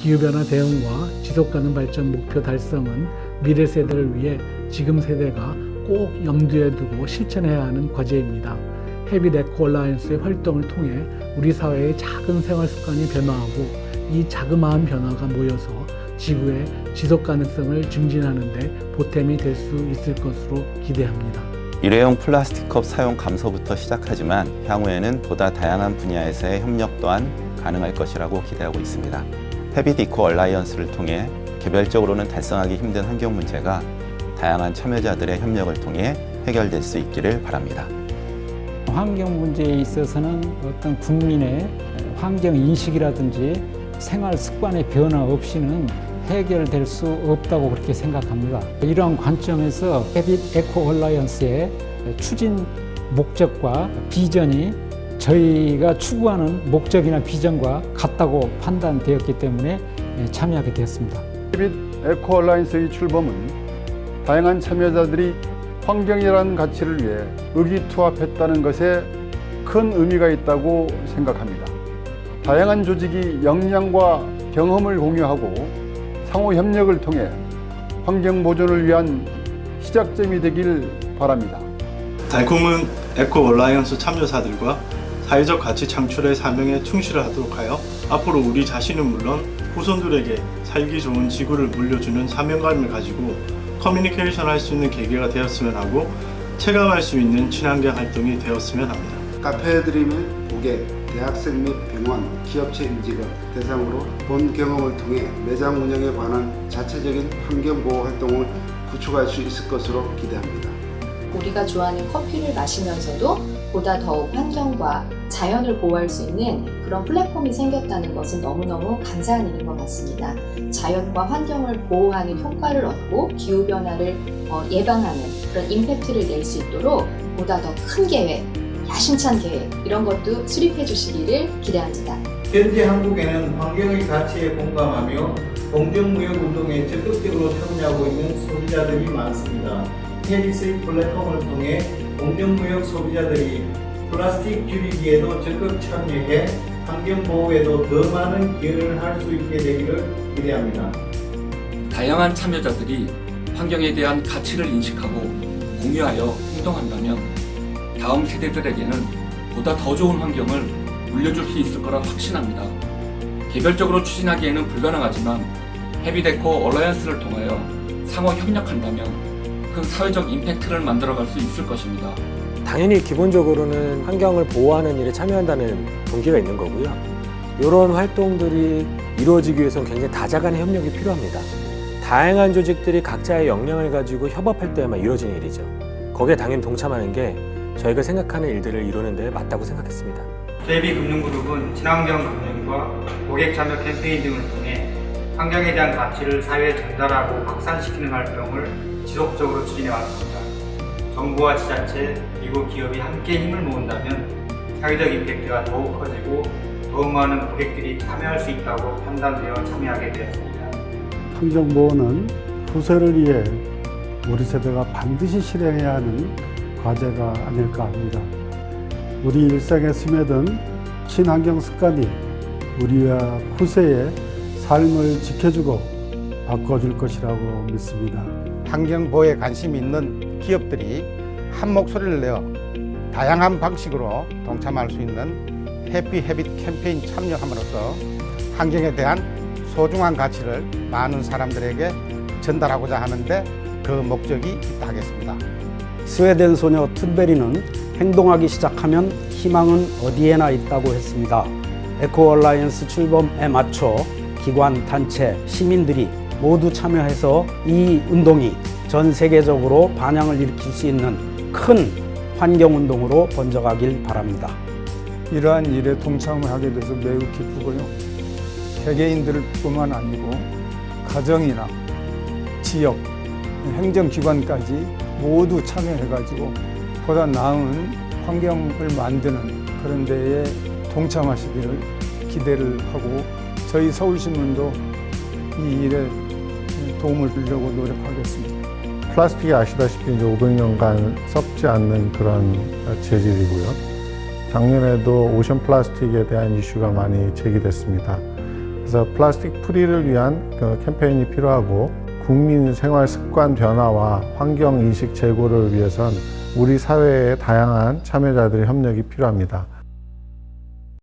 기후변화 대응과 지속가능 발전 목표 달성은 미래 세대를 위해 지금 세대가 꼭 염두에 두고 실천해야 하는 과제입니다. 헤빗 에코 얼라이언스의 활동을 통해 우리 사회의 작은 생활 습관이 변화하고 이 자그마한 변화가 모여서 지구의 지속 가능성을 증진하는 데 보탬이 될 수 있을 것으로 기대합니다. 일회용 플라스틱 컵 사용 감소부터 시작하지만 향후에는 보다 다양한 분야에서의 협력 또한 가능할 것이라고 기대하고 있습니다. 헤빗 이코 얼라이언스를 통해 개별적으로는 달성하기 힘든 환경 문제가 다양한 참여자들의 협력을 통해 해결될 수 있기를 바랍니다. 환경 문제에 있어서는 어떤 국민의 환경 인식이라든지 생활 습관의 변화 없이는 해결될 수 없다고 그렇게 생각합니다. 이러한 관점에서 헤빗 에코 얼라이언스의 추진 목적과 비전이 저희가 추구하는 목적이나 비전과 같다고 판단되었기 때문에 참여하게 되었습니다. 헤빗 에코 얼라이언스의 출범은 다양한 참여자들이 환경이라는 가치를 위해 의기투합했다는 것에 큰 의미가 있다고 생각합니다. 다양한 조직이 역량과 경험을 공유하고 상호 협력을 통해 환경 보존을 위한 시작점이 되길 바랍니다. 달콤은 에코 얼라이언스 참여사들과 사회적 가치 창출의 사명에 충실하도록 하여 앞으로 우리 자신은 물론 후손들에게 살기 좋은 지구를 물려주는 사명감을 가지고 커뮤니케이션 할 수 있는 계기가 되었으면 하고 체감할 수 있는 친환경 활동이 되었으면 합니다. 카페 드림은 고객, 대학생 및 병원, 기업체 임직원 대상으로 본 경험을 통해 매장 운영에 관한 자체적인 환경 보호 활동을 구축할 수 있을 것으로 기대합니다. 우리가 좋아하는 커피를 마시면서도 보다 더욱 환경과 자연을 보호할 수 있는 그런 플랫폼이 생겼다는 것은 너무너무 감사한 일인 것 같습니다. 자연과 환경을 보호하는 효과를 얻고 기후변화를 어, 예방하는 그런 임팩트를 낼 수 있도록 보다 더 큰 계획, 야심찬 계획 이런 것도 수립해 주시기를 기대합니다. 현재 한국에는 환경의 가치에 공감하며 공정무역 운동에 적극적으로 참여하고 있는 소비자들이 많습니다. 헤리스의 플랫폼을 통해 공정무역 소비자들이 플라스틱 줄이기에도 적극 참여해 환경 보호에도 더 많은 기여를 할 수 있게 되기를 기대합니다. 다양한 참여자들이 환경에 대한 가치를 인식하고 공유하여 행동한다면 다음 세대들에게는 보다 더 좋은 환경을 물려줄 수 있을 거라 확신합니다. 개별적으로 추진하기에는 불가능하지만 헤비데코 얼라이언스를 통하여 상호 협력한다면 큰 사회적 임팩트를 만들어갈 수 있을 것입니다. 당연히 기본적으로는 환경을 보호하는 일에 참여한다는 동기가 있는 거고요. 이런 활동들이 이루어지기 위해서는 굉장히 다자간의 협력이 필요합니다. 다양한 조직들이 각자의 역량을 가지고 협업할 때만 이루어지는 일이죠. 거기에 당연히 동참하는 게 저희가 생각하는 일들을 이루는 데 맞다고 생각했습니다. JB금융그룹은 친환경 금융과 고객 참여 캠페인 등을 통해 환경에 대한 가치를 사회에 전달하고 확산시키는 활동을 지속적으로 추진해 왔습니다. 정부와 지자체 그리고 기업이 함께 힘을 모은다면 사회적 임팩트가 더욱 커지고 더욱 많은 고객들이 참여할 수 있다고 판단되어 참여하게 되었습니다. 환경보호는 후세를 위해 우리 세대가 반드시 실행해야 하는 과제가 아닐까 합니다. 우리 일상에 스며든 친환경 습관이 우리와 후세의 삶을 지켜주고 바꿔줄 것이라고 믿습니다. 환경 보호에 관심이 있는 기업들이 한 목소리를 내어 다양한 방식으로 동참할 수 있는 해피 헤빗 캠페인 참여함으로써 환경에 대한 소중한 가치를 많은 사람들에게 전달하고자 하는데 그 목적이 있다 하겠습니다. 스웨덴 소녀 툰베리는 행동하기 시작하면 희망은 어디에나 있다고 했습니다. 에코 얼라이언스 출범에 맞춰 기관, 단체, 시민들이 모두 참여해서 이 운동이 전 세계적으로 반향을 일으킬 수 있는 큰 환경 운동으로 번져가길 바랍니다. 이러한 일에 동참을 하게 돼서 매우 기쁘고요. 개개인들뿐만 아니고 가정이나 지역, 행정기관까지 모두 참여해가지고 보다 나은 환경을 만드는 그런 데에 동참하시기를 기대를 하고 저희 서울신문도 이 일에 도움을 주려고 노력하겠습니다. 플라스틱이 아시다시피 이제 500년간 썩지 않는 그런 재질이고요. 작년에도 오션 플라스틱에 대한 이슈가 많이 제기됐습니다. 그래서 플라스틱 프리를 위한 그 캠페인이 필요하고 국민 생활 습관 변화와 환경 인식 제고를 위해선 우리 사회의 다양한 참여자들의 협력이 필요합니다.